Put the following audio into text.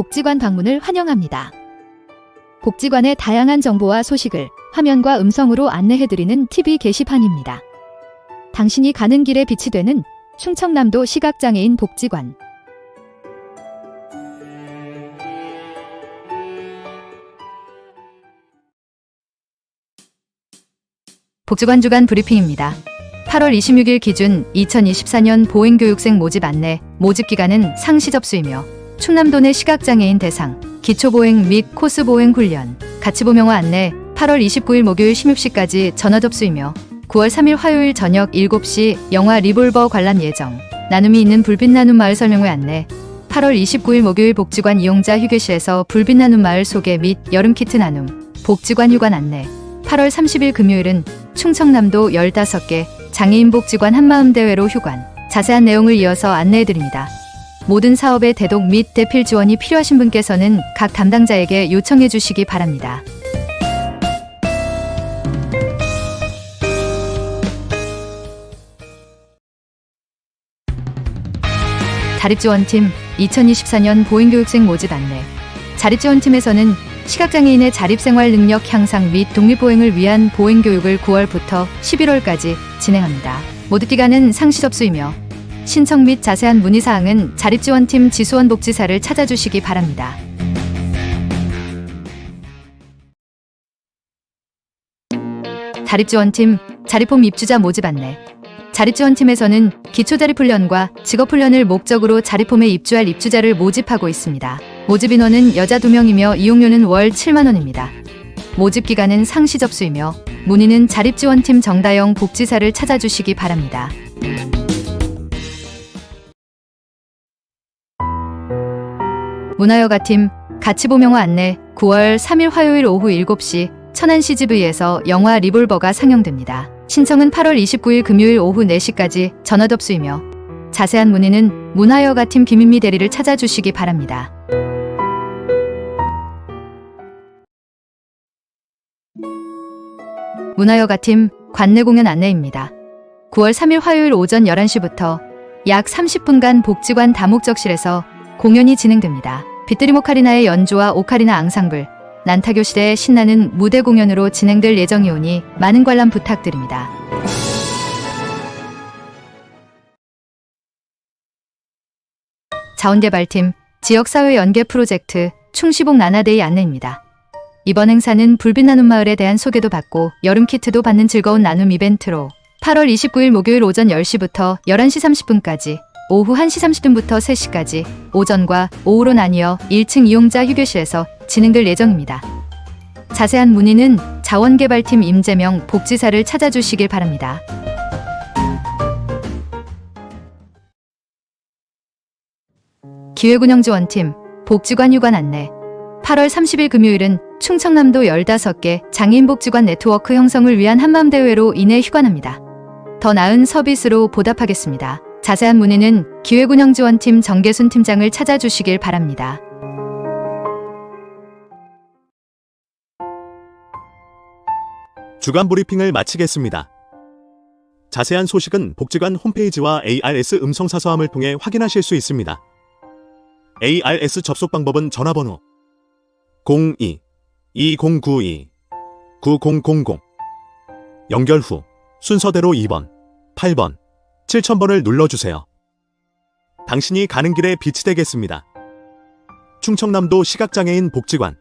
복지관 방문을 환영합니다. 복지관의 다양한 정보와 소식을 화면과 음성으로 안내해드리는 TV 게시판입니다. 당신이 가는 길에 빛이 되는 충청남도 시각장애인 복지관. 복지관 주간 브리핑입니다. 8월 26일 기준 2024년 보행교육생 모집 안내, 모집 기간은 상시 접수이며 충남도 내 시각장애인 대상, 기초보행 및 코스보행 훈련, 가치보명화 안내 8월 29일 목요일 16시까지 전화 접수이며 9월 3일 화요일 저녁 7시 영화 리볼버 관람 예정, 나눔이 있는 불빛 나눔 마을 설명회 안내 8월 29일 목요일 복지관 이용자 휴게실에서 불빛 나눔 마을 소개 및 여름 키트 나눔, 복지관 휴관 안내 8월 30일 금요일은 충청남도 15개 장애인 복지관 한마음 대회로 휴관. 자세한 내용을 이어서 안내해 드립니다. 모든 사업의 대독 및 대필 지원이 필요하신 분께서는 각 담당자에게 요청해 주시기 바랍니다. 자립지원팀 2024년 보행교육생 모집 안내. 자립지원팀에서는 시각장애인의 자립생활 능력 향상 및 독립보행을 위한 보행교육을 9월부터 11월까지 진행합니다. 모집 기간은 상시 접수이며 신청 및 자세한 문의사항은 자립지원팀 지수원 복지사를 찾아주시기 바랍니다. 자립지원팀 자립홈 입주자 모집 안내 자립지원팀에서는 기초자립훈련과 직업훈련을 목적으로 자립홈에 입주할 입주자를 모집하고 있습니다. 모집 인원은 여자 2명이며 이용료는 월 7만원입니다. 모집 기간은 상시 접수이며 문의는 자립지원팀 정다영 복지사를 찾아주시기 바랍니다. 문화여가팀 가치보명화 안내 9월 3일 화요일 오후 7시 천안 CGV에서 영화 리볼버가 상영됩니다. 신청은 8월 29일 금요일 오후 4시까지 전화 접수이며 자세한 문의는 문화여가팀 김인미 대리를 찾아주시기 바랍니다. 문화여가팀 관내 공연 안내입니다. 9월 3일 화요일 오전 11시부터 약 30분간 복지관 다목적실에서 공연이 진행됩니다. 빗드림 오카리나의 연주와 오카리나 앙상블, 난타교실의 신나는 무대 공연으로 진행될 예정이오니 많은 관람 부탁드립니다. 자원개발팀 지역사회 연계 프로젝트 충시복 나나데이 안내입니다. 이번 행사는 불빛 나눔 마을에 대한 소개도 받고 여름 키트도 받는 즐거운 나눔 이벤트로 8월 29일 목요일 오전 10시부터 11시 30분까지 오후 1시 30분부터 3시까지 오전과 오후로 나뉘어 1층 이용자 휴게실에서 진행될 예정입니다. 자세한 문의는 자원개발팀 임재명 복지사를 찾아주시길 바랍니다. 기획운영지원팀 복지관 휴관 안내 8월 30일 금요일은 충청남도 15개 장애인복지관 네트워크 형성을 위한 한마음대회로 인해 휴관합니다. 더 나은 서비스로 보답하겠습니다. 자세한 문의는 기획운영지원팀 정계순 팀장을 찾아주시길 바랍니다. 주간 브리핑을 마치겠습니다. 자세한 소식은 복지관 홈페이지와 ARS 음성사서함을 통해 확인하실 수 있습니다. ARS 접속 방법은 전화번호 02-2092-9000 연결 후 순서대로 2번, 8번, 7000번을 눌러주세요. 당신이 가는 길에 빛이 되겠습니다. 충청남도 시각장애인 복지관